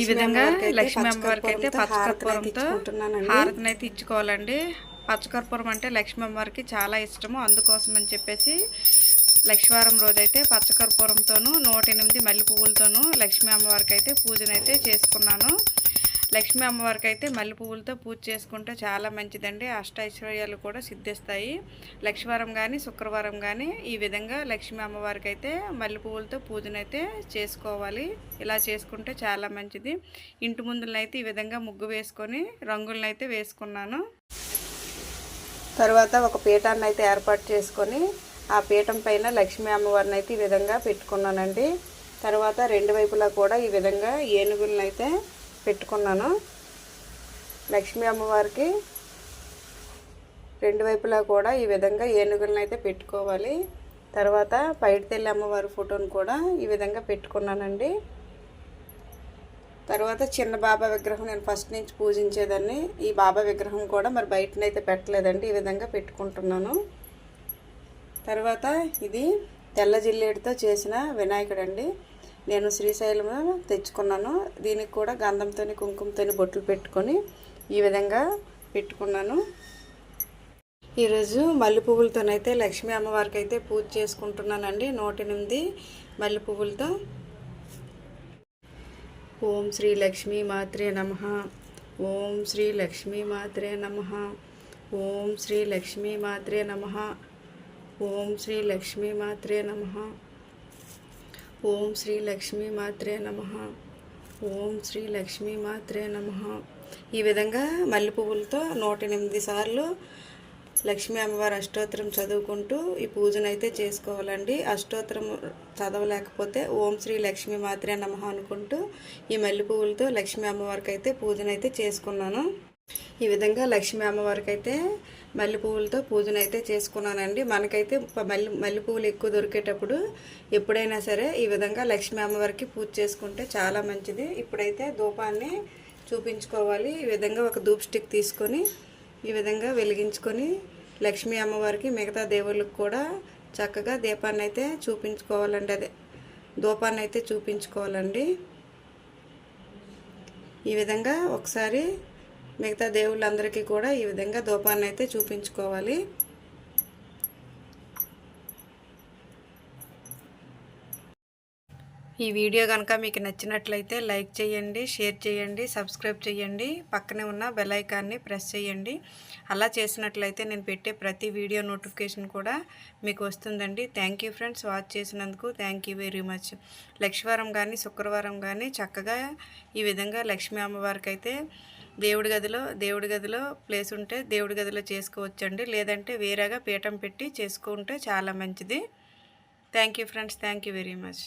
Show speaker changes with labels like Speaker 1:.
Speaker 1: ఈ విధంగా లక్ష్మీ అమ్మవారికి అయితే పచ్చకర్పూరంతో హారతిని అయితే ఇచ్చుకోవాలండి. పచ్చకర్పూరం అంటే లక్ష్మీ అమ్మవారికి చాలా ఇష్టము. అందుకోసం అని చెప్పేసి లక్ష్మీవారం రోజైతే పచ్చకర్పూరంతోనూ నూట ఎనిమిది మల్లె పువ్వులతోనూ లక్ష్మీ అమ్మవారికి అయితే పూజనైతే చేసుకున్నాను. లక్ష్మీ అమ్మవారికి అయితే మల్లె పువ్వులతో పూజ చేసుకుంటే చాలా మంచిదండి. అష్ట ఐశ్వర్యాలు కూడా సిద్ధిస్తాయి. లక్ష్మీవారం కానీ శుక్రవారం కానీ ఈ విధంగా లక్ష్మీ అమ్మవారికి అయితే మల్లె పువ్వులతో పూజనైతే చేసుకోవాలి. ఇలా చేసుకుంటే చాలా మంచిది. ఇంటి ముందులనైతే ఈ విధంగా ముగ్గు వేసుకొని రంగులనైతే వేసుకున్నాను. తర్వాత ఒక పీఠాన్ని అయితే ఏర్పాటు చేసుకొని ఆ పీఠం పైన లక్ష్మీ అమ్మవారిని అయితే ఈ విధంగా పెట్టుకున్నానండి. తర్వాత రెండు వైపులా కూడా ఈ విధంగా ఏనుగులను అయితే పెట్టుకున్నాను. లక్ష్మీ అమ్మవారికి రెండు వైపులా కూడా ఈ విధంగా ఏనుగులను అయితే పెట్టుకోవాలి. తర్వాత పైడితెల్లి అమ్మవారి ఫోటోను కూడా ఈ విధంగా పెట్టుకున్నానండి. తర్వాత చిన్న బాబా విగ్రహం నేను ఫస్ట్ నుంచి పూజించేదాన్ని. ఈ బాబా విగ్రహం కూడా మరి బయటనైతే పెట్టలేదండి ఈ విధంగా పెట్టుకుంటున్నాను. తర్వాత ఇది తెల్ల జిల్లేడుతో చేసిన వినాయకుడు అండి నేను శ్రీశైలం తెచ్చుకున్నాను. దీనికి కూడా గంధంతో కుంకుమతో బొట్లు పెట్టుకొని ఈ విధంగా పెట్టుకున్నాను. ఈరోజు మల్లె పువ్వులతోనైతే లక్ష్మీ అమ్మవారికి అయితే పూజ చేసుకుంటున్నానండి. నూట ఎనిమిది మల్లె పువ్వులతో ఓం శ్రీ లక్ష్మీ మాత్రే నమ. ఓం శ్రీ లక్ష్మీ మాత్రే నమ. ఓం శ్రీ లక్ష్మీ మాత్రే నమ. ఓం శ్రీ లక్ష్మీ మాత్రే నమ. ఓం శ్రీ లక్ష్మీ మాత్రే నమ. ఓం శ్రీ లక్ష్మీ మాత్రే నమ. ఈ విధంగా మల్లె పువ్వులతో నూట ఎనిమిది సార్లు లక్ష్మీ అమ్మవారి అష్టోత్తరం చదువుకుంటూ ఈ పూజనైతే చేసుకోవాలండి. అష్టోత్తరం చదవలేకపోతే ఓం శ్రీ లక్ష్మీ మాత్రే నమ అనుకుంటూ ఈ మల్లె పువ్వులతో లక్ష్మీ అమ్మవారికి అయితే పూజనైతే చేసుకున్నాను. ఈ విధంగా లక్ష్మీ అమ్మవారికి అయితే మల్లెపువ్వులతో పూజనైతే చేసుకున్నానండి. మనకైతే మల్లె మల్లెపువ్వులు ఎక్కువ దొరికేటప్పుడు ఎప్పుడైనా సరే ఈ విధంగా లక్ష్మీ అమ్మవారికి పూజ చేసుకుంటే చాలా మంచిది. ఇప్పుడైతే ధూపాన్ని చూపించుకోవాలి. ఈ విధంగా ఒక ధూప్ స్టిక్ తీసుకొని ఈ విధంగా వెలిగించుకొని లక్ష్మీ అమ్మవారికి మిగతా దేవుళ్ళకి కూడా చక్కగా దీపాన్ని అయితే చూపించుకోవాలండి. అదే ధూపాన్ని అయితే చూపించుకోవాలండి. ఈ విధంగా ఒకసారి మిగతా దేవుళ్ళందరికీ కూడా ఈ విధంగా ధూపాన్ని అయితే చూపించుకోవాలి. ఈ వీడియో కనుక మీకు నచ్చినట్లయితే లైక్ చేయండి షేర్ చేయండి సబ్స్క్రైబ్ చేయండి పక్కనే ఉన్న బెల్ ఐకాన్ని ప్రెస్ చేయండి. అలా చేసినట్లయితే నేను పెట్టే ప్రతి వీడియో నోటిఫికేషన్ కూడా మీకు వస్తుందండి. థ్యాంక్ యూ ఫ్రెండ్స్ వాచ్ చేసినందుకు థ్యాంక్ యూ వెరీ మచ్. లక్ష్మీవారం కానీ శుక్రవారం కానీ చక్కగా ఈ విధంగా లక్ష్మీ అమ్మవారికి అయితే దేవుడి గదిలో దేవుడి గదిలో ప్లేస్ ఉంటే దేవుడి గదిలో చేసుకోవచ్చండి. లేదంటే వేరేగా పీఠం పెట్టి చేసుకుంటే చాలా మంచిది. Thank you friends thank you very much